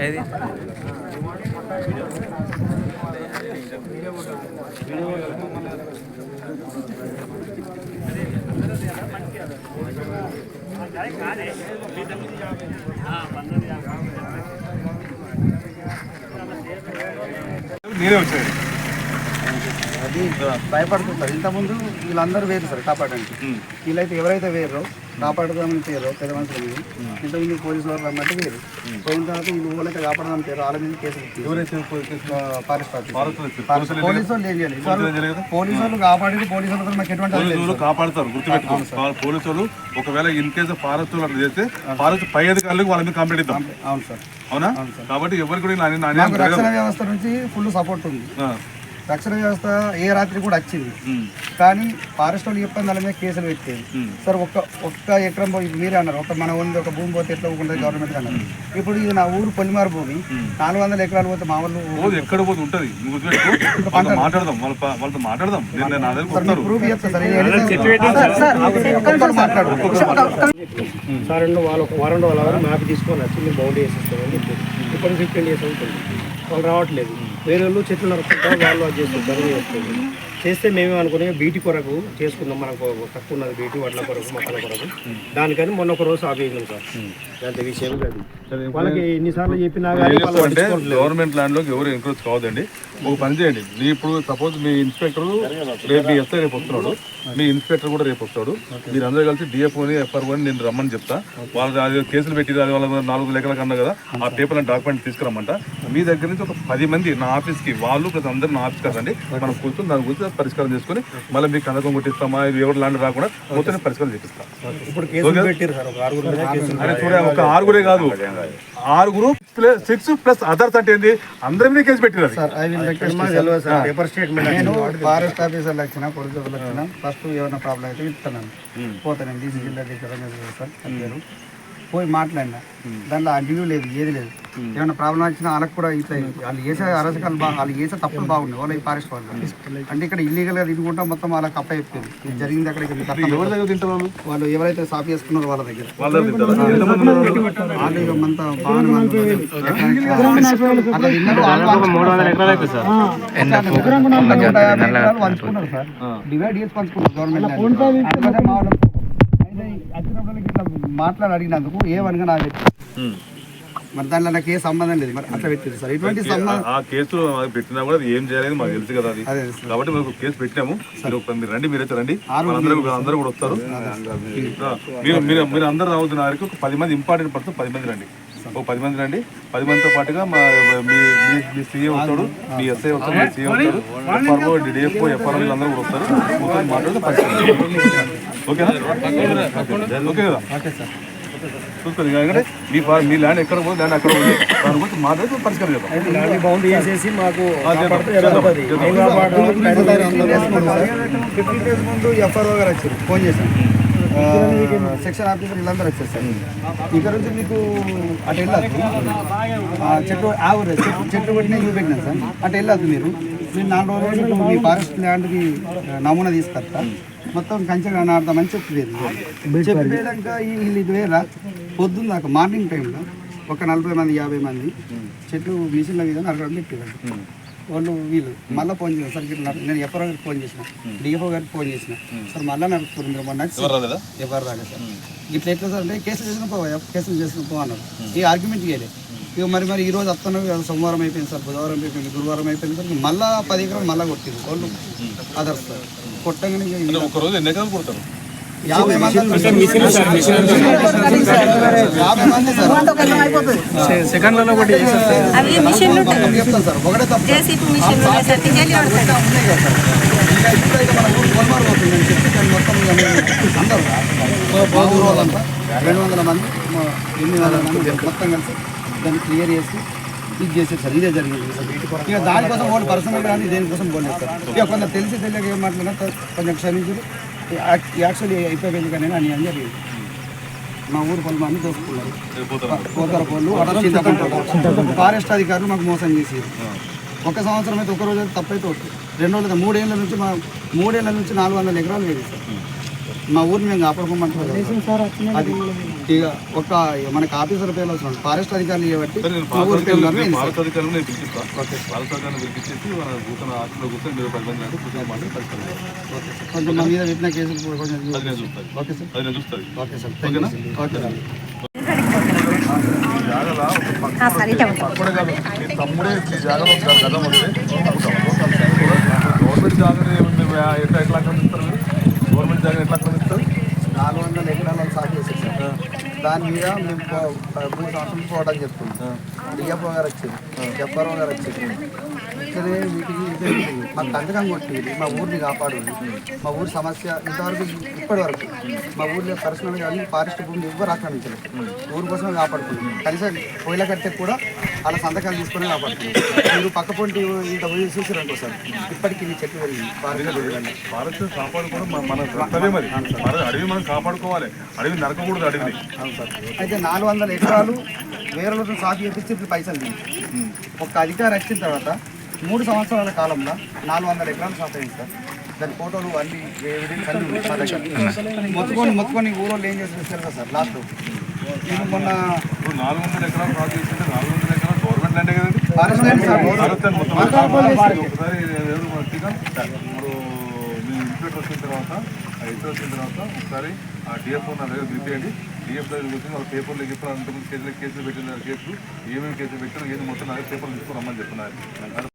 ఏది? నేనే వచ్చాను అది భయపడుతుంటారు. ఇంతకుముందు వీళ్ళందరూ వేరు సార్ కాపాడడానికి. వీళ్ళైతే ఎవరైతే వేరో కాపాడదామని పేరు పెద్ద మనుషులు మీద ఇంతకుముందు పోలీసు వాళ్ళు రమ్మంటే వేరు పోయిన తర్వాత వీళ్ళు ఊళ్ళైతే కాపాడదామని పేరు వాళ్ళ మీద కేసు. ఎవరైతే పోలీసు. వాళ్ళు? పోలీసు వాళ్ళు కాపాడి పోలీసు వాళ్ళతో మాకు ఎటువంటి కాపాడుతారు గుర్తుపెట్టుకో. వాళ్ళ పోలీసులు ఒకవేళ ఇన్ కేసు ఫారెస్ట్ అట్లా చేస్తే ఫారెస్ట్ పై అధికారులకు వాళ్ళ మీద కంప్లైంట్ ఇద్దాం. అవును సార్. అవునా? కాబట్టి ఎవరికి కూడా వ్యవస్థ నుంచి ఫుల్ సపోర్ట్ ఉంది. రక్షణ వ్యవస్థ ఏ రాత్రి కూడా వచ్చింది. కానీ ఫారెస్ట్ వాళ్ళు చెప్పిన దాని మీద కేసులు పెట్టేది. సార్ ఒక్క ఒక్క ఎకరం పోయి మీరే అన్నారు. ఒక మన ఉంది ఒక భూమి పోతే ఎట్లా ఉంటుంది గవర్నమెంట్ అన్నారు. ఇప్పుడు ఇది నా ఊరు పొలిమారు భూమి. నాలుగు వందల ఎకరాలు పోతే మా వాళ్ళు ఎక్కడ పోదు ఉంటది? మాట్లాడదాం. వాళ్ళతో మాట్లాడదాం. ప్రూఫ్ మాట్లాడు సార్ అండ్ వాళ్ళు ఒక వారం రోజుల మ్యాప్ తీసుకొని వచ్చి మీరు బౌండరీ వేసేస్తామని చెప్పారు. ఇప్పుడు ఫిఫ్టీన్ డేస్ అవుతుంది. వాళ్ళు రావట్లేదు. వేరే వాళ్ళు చెట్లు నరుకుంటా వాళ్ళు అది చేస్తుంటారు చేస్తుంది చేస్తే మేమే అనుకునే బీటీ కొరకు చేసుకుందాం మనకు తక్కువ ఉన్నది బీటీ వడ్ల కొరకు మొక్కల కొరకు. దానికని మొన్న ఒక రోజు ఆపేయిందాం సార్. దాంతో విషయం అది వాళ్ళకి ఎన్నిసార్లు చెప్పినా అంటే. గవర్నమెంట్ ల్యాండ్లోకి ఎవరు ఎంకరేజ్ కావద్దండి. ఒక పని చేయండి. మీ ఇప్పుడు సపోజ్ మీ ఇన్స్పెక్టర్ రేపు మీ ఎస్ఐ రేపు వస్తున్నాడు. మీ ఇన్స్పెక్టర్ కూడా రేపు వస్తాడు. మీరు అందరూ కలిసి డిఎఫ్ఓని ఎఫ్ఆర్ఓని నేను రమ్మని చెప్తా. వాళ్ళ అది కేసులు పెట్టి అది వాళ్ళ నాలుగు లెక్కల కన్నా కదా ఆ పేపర్ డాక్యుమెంట్ తీసుకురమ్మంట. మీ దగ్గర నుంచి ఒక పది మంది నా ఆఫీస్కి వాళ్ళు ప్లస్ అందరూ నా ఆఫీస్కి రండి. మనం కూర్చొని దాని గురించి పరిష్కారం చేసుకొని మళ్ళీ మీకు కనకం కొట్టిస్తామా ఇది ఎవరు ల్యాండ్ రాకుండా మొత్తం నేను పరిష్కారం చేపిస్తాను ఇప్పుడు చూడ ఒక ఆరుగురే కాదు. ఆరుగురు ప్లస్ సిక్స్ ప్లస్ అదర్స్ అంటే ఏంది? అందరి మీద కేసు పెట్టినారు. సార్ ఐ విల్ రిక్వెస్ట్ మాకు తెలియదు సార్. పేపర్ స్టేట్మెంట్ నేను ఫారెస్ట్ వచ్చిన పోలీసు వచ్చిన ఫస్ట్ ఏమైనా ప్రాబ్లం అయితే ఇస్తున్నాను పోతాను డీసీ జిల్లా దగ్గర సార్ పోయి మాట్లాడినా. దాంట్లో అడ్డు లేదు ఏది లేదు. ఏమైనా ప్రాబ్లం వచ్చినా వాళ్ళకి కూడా ఇట్లా వాళ్ళు చేసే అరసకాలు బాగా వాళ్ళు చేసే తప్పులు బాగున్నాయి వాళ్ళు ఫారెస్ట్ వాళ్ళు. అంటే ఇక్కడ ఇల్లీగల్గా తిరుగుంటా మొత్తం వాళ్ళకి అప్ప చెప్పింది ఇది జరిగింది అక్కడ వాళ్ళు ఎవరైతే సాఫ్ చేసుకున్నారో వాళ్ళ దగ్గర. వాళ్ళ ఇక మంత పంచుకున్నారు సార్. డివైడ్ చేసి పంచుకున్నారు గవర్నమెంట్ అందుకనే మా వాళ్ళు అయితే వచ్చినప్పుడు ఇట్లా మాట్లాడి అడిగినందుకు ఏమనగా నాకు పెట్టారు ఉమ్. మరి దాంట్లో నాకు ఏ సంబంధం లేదు. మరి అట్లా పెట్టింది సార్. ఇటువంటి సంబంధం ఆ కేసులో పెట్టినా కూడా ఏం చేయాలని మాకు తెలుసు కదా అది. కాబట్టి మేము కేసు పెట్టినాము. మీరు ఒక- మీరు రండి మీరైతే రండి. అందరూ అందరూ కూడా వస్తారు. మీరు మీరు అందరూ రావద్దు నా ఒక పది మంది ఇంపార్టెంట్ పర్సన్ పది మంది రండి. ఒక పది మంది రండి పది మందితో పాటుగా మా మీ మీ సీఏ వస్తాడు మీ ఎస్ఐ వస్తాడు మీ సీఏ వస్తాడు ఎఫ్ఆర్ఓ డిడిఎఫ్ఓ ఎఫ్ఆర్ఓ అందరూ కూడా వస్తారు కూర్చొని మాట్లాడితే ఓకేనా ఓకే కదా చూసుకోండి ఎందుకంటే మీ ల్యాండ్ ఎక్కడ పోదు ల్యాండ్ అక్కడ పోదు దాని గురించి మాట్లాడితే పరిష్కారం చేద్దాం? ఫిఫ్టీన్ డేస్ ముందు ఎఫ్ఆర్ఓ గారు వచ్చారు ఫోన్ చేశాను సెక్షన్ ఆఫీసర్ వీళ్ళందరూ వచ్చారు సార్. ఇక్కడ నుంచి మీకు అటు వెళ్ళద్దు ఆ, చెట్టు ఆవురు చెట్టు చెట్టు కొట్టిన ఇవి పెట్టినాను సార్. అటు వెళ్ళద్దు మీరు. మీరు నాలుగు రోజులు మీ ఫారెస్ట్ ల్యాండ్కి నమూనా తీసుకొస్తా. మొత్తం కంచె నాడతామని చెప్పలేదు చెప్పేదాక వీళ్ళు ఇది వేరా పొద్దున్న దాకా మార్నింగ్ టైంలో ఒక నలభై మంది యాభై మంది చెట్లు మిషన్ల మీద నరకడం పెట్టేవాళ్ళు వాళ్ళు వీళ్ళు. మళ్ళీ ఫోన్ చేశారు. సార్ ఇట్లా నేను ఎప్పటి గారికి ఫోన్ చేసిన? డిఎఫ్ఓ గారికి ఫోన్ చేసిన. సార్ మళ్ళీ నడుపుతున్నారు మీరు మొన్న ఎవరు రాలేదా? సార్. ఇట్లా ఎట్లా సార్ అంటే కేసులు చేసిన పో కేసులు చేసిన పో అన్నారు. ఈ ఆర్గ్యుమెంట్ చేయలేదు ఇక మరి మరి ఈ రోజు వస్తున్నావు కదా సోమవారం అయిపోయింది సార్ బుధవారం అయిపోయింది గురువారం అయిపోయింది సార్ మళ్ళీ పది ఎకరాలు మళ్ళీ కొట్టింది వాళ్ళు అదర్స్ సార్ కొట్టగానే ఒక రోజు ఎన్ని ఎకరాలు కొడతారు? యాభై మంది సార్ సెకండ్లలో ఒకటి చెప్తాను సార్ ఒకటే తప్ప. ఉన్నాయి కదా సార్. ఇంకా ఇప్పుడు అయితే మనకు కొలమారు పోతుంది నేను చెప్పి దాన్ని మొత్తం అందరూ ఊరు వాళ్ళంతా రెండు వందల మంది ఎనిమిది వందల మంది మొత్తం కలిసి దాన్ని క్లియర్ చేసి ఇది చేసేది సార్ ఇదే జరిగింది ఇక దానికోసం వాళ్ళు పర్సనల్ కానీ దేనికోసం పోలేదు సార్. ఇక కొంత తెలిసి తెలియక ఏం మాట్లాడినా కొంచెం క్షమించు యాక్చువల్లీ అయిపోయింది కానీ అని అని జరిగింది మా ఊరు పలు మంది దోసుకున్నారు. పళ్ళు. అటు చింతకుంటారు ఫారెస్ట్ అధికారులు మాకు మోసం చేసేది ఒక సంవత్సరం అయితే ఒక రోజు అయితే తప్పైతే ఒకటి రెండు రోజులు మూడేళ్ళ నుంచి మా మూడేళ్ళ నుంచి నాలుగు వందల ఎకరాలు వేది సార్ మా ఊరిని మేము కాపాడుకోమంటున్నాం అది ఇక ఒక మనకి ఆఫీసర్ పేర్లు వస్తున్నాడు ఫారెస్ట్ అధికారులు చేయబట్టి సరే నేను మా ఊరి పేరు పాలక అయింది సార్. పాలక అధికారులను నేను పిలిపిస్తా. పాలక అధికారులను పిలిపించేసి మన కూర్చొని ఆఫీస్లో కూర్చొని మీరు పది మంది అంటే కూర్చొని మాట్లాడి పరిష్కరించాలి కొంచెం మా మీద పెట్టిన కేసులు కొంచెం అది నేను చూస్తాను. Okay sir. అది నేను చూస్తాను. Okay sir. Thank you sir. Okay sir. ఈ జాగాలో ఒక పక్క సరే ఇట్లా ఉంటాం. పక్కడే కాదు. నీ తమ్ముడే ఈ జాగాలో ఒక గద ఉంది. గవర్నమెంట్ జాగాని ఎట్లా ఎట్లా ఆక్రమిస్తారు మీరు గవర్నమెంట్ జాగా ఎట్లా ఆక్రమిస్తారు నాలుగు వందల ఎకరాల సాగు చేసేది సార్ దాని మీద మేము మూడు సంవత్సరాలు పోవడం చెప్తున్నాం డిఎఫ్ఓ గారు వచ్చింది ఎఫ్ఆర్ఓ గారు వచ్చింది ఇక్కడే వీటికి ఇదే. మాకు కందకం కొట్టింది. మా ఊరిని కాపాడు మా ఊరి సమస్య ఇంతవరకు ఇప్పటి వరకు మా ఊర్లో పర్సనల్ కానీ ఫారెస్ట్ భూమిని ఎవ్వరు ఆక్రమించలేదు. ఊరి కోసమే కాపాడుకుంది కనీసం కోయిల కట్టే కూడా వాళ్ళ సంతకాలు తీసుకొని కాపాడుతున్నారు మీరు పక్క పొంటి ఇంత పోయి చూసారంటో సార్ ఇప్పటికీ ఈ చెట్లు పెరిగింది. ఫారెస్ట్ కాపాడుకోవడం మన- అడవి మనం కాపాడుకోవాలి. అడవి నరకకూడదు అవును సార్. అయితే నాలుగు వందల ఎకరాలు వేరే సాగు చేపించి ఇప్పుడు పైసలు ఒక అధికారి వచ్చిన తర్వాత మూడు సంవత్సరాల కాలంలో నాలుగు వందల ఎకరాలు అయింది సార్. దాని ఫోటోలు అన్ని. మొత్తుకొని మొత్తుకొని ఊరోళ్ళు ఏం చేసి వచ్చారు కదా సార్ లాస్ట్. నేను మొన్న ఇప్పుడు నాలుగు వందల ఎకరాలు సాగు చేస్తుంటే నాలుగు వందల ఎకరాలు గవర్నమెంట్ ల్యాండే కదండి? ఇన్స్పెక్టర్ వచ్చిన తర్వాత ఆ ఇన్స్పెక్టర్ వచ్చిన తర్వాత ఒకసారి ఆ డిఎఫ్ఓ నా దగ్గర పిలిపియండి డిఎఫ్ దగ్గర వచ్చి వాళ్ళ పేపర్లు చెప్పిన అంతకుముందు కేసులు కేసులు పెట్టిన కేసులు ఏమేమి కేసులు పెట్టినా ఏది మొత్తం నా దగ్గర పేపర్లు తీసుకుని రమ్మని చెప్తున్నారు